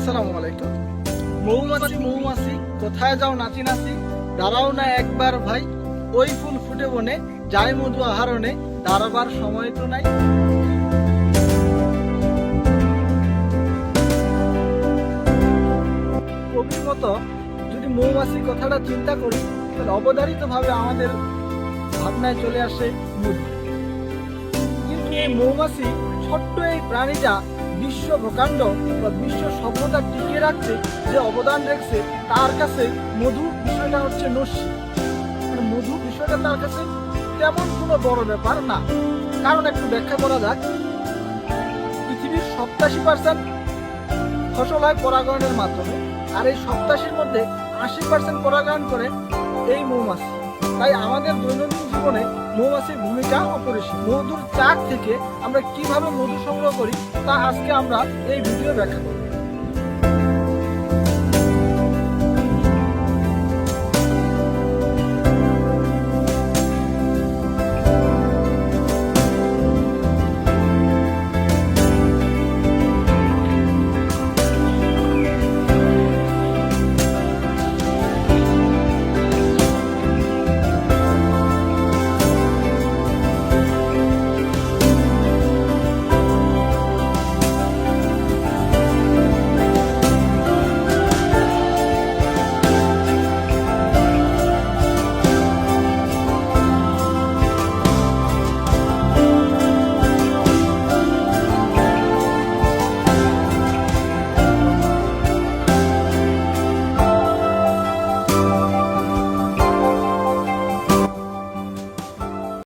আসসালামু আলাইকুম। মৌমাছি মৌমাছি, কোথায় যাও নাচি নাচি, দাঁড়াও না একবার ভাই, ওই ফুল ফুটে বনে যায় মধু আহরণে, দাঁড়াবার সময় তো নাই। কবির যদি মৌমাছি কথাটা চিন্তা করি, তাহলে অবধারিত ভাবে আমাদের ভাবনায় চলে আসে মধু কিন্তু এই মৌমাছি ছোট্ট এই প্রাণীটা বিশ্ব ভূখণ্ড বা বিশ্ব সভ্যতা টিকিয়ে রাখতে যে অবদান রেখেছে, তার কাছে মধু বিষয়টা হচ্ছে নস্যি। মানে মধু বিষয়টা তার কাছে তেমন কোনো বড় ব্যাপার না। কারণ একটু ব্যাখ্যা করা যাক। পৃথিবীর সপ্তাশি পার্সেন্ট ফসল হয় পরাগায়নের মাধ্যমে, আর এই সপ্তাশির মধ্যে আশি পার্সেন্ট পরাগায়ন করে এই মৌমাছি। তাই আমাদের দৈনন্দিন জীবনে মৌমাছির ভূমিকা অপরিসীম। মধুর চাক থেকে আমরা কীভাবে মধু সংগ্রহ করি তা আজকে আমরা এই ভিডিও ব্যাখ্যা করব।